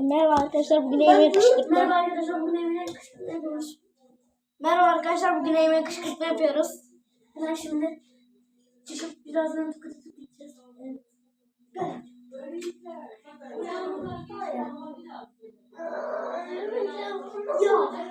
Merhaba arkadaşlar bugün yemeğe kışkırtma. Merhaba arkadaşlar bugün yemeğe kışkırtma yapıyoruz. Merhaba arkadaşlar bugün yemeğe kışkırtma yapıyoruz. Hemen şimdi çıkıp birazdan tıkırtıp gideceğiz. Evet. Gel. Ya.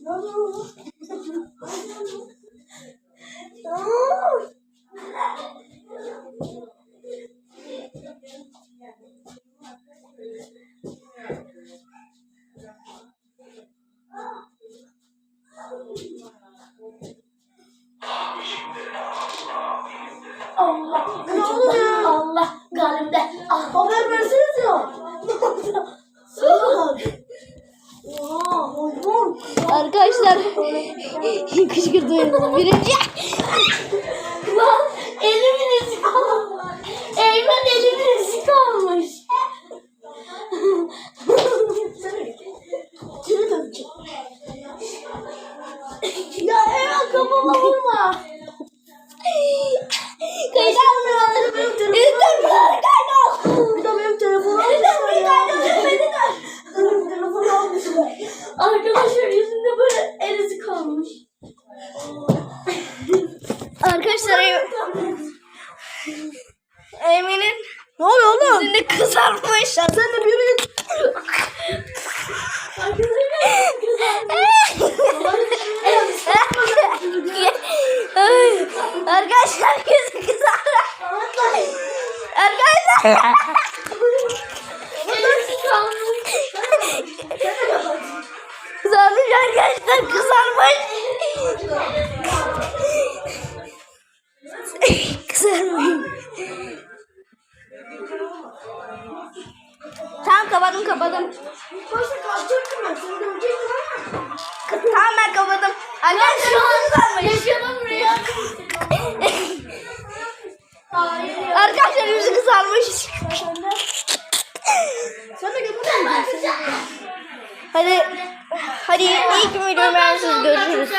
Não, não, não. Arkadaşlar kışkırtma birinci. Lan elimin izi kalmış. Eymen elimin izi kalmış. Seni döveceğim. ya Eymen kafama vurma. Kayıt almıyor. Benim telefonum. kaydol. Bir de benim telefonumu almışlar ya. Beni de. Benim telefonu almışlar. Arkadaşlar Yüzünde kızarmış. Sen de bir Arkadaşlar yüzü kızarmış. Arkadaşlar. Kızarmış arkadaşlar. Kızarmış. Tamam kapadım kapadım. Başta ben. Seni dövecektim ama. Tamam ben kapadım. Arkadaşlar kızarmış. Yaşanan rüya. Hayır ya. Arkadaşlar yüzü kızarmış. Sen de. Hadi hadi ilk videomu görüşürüz.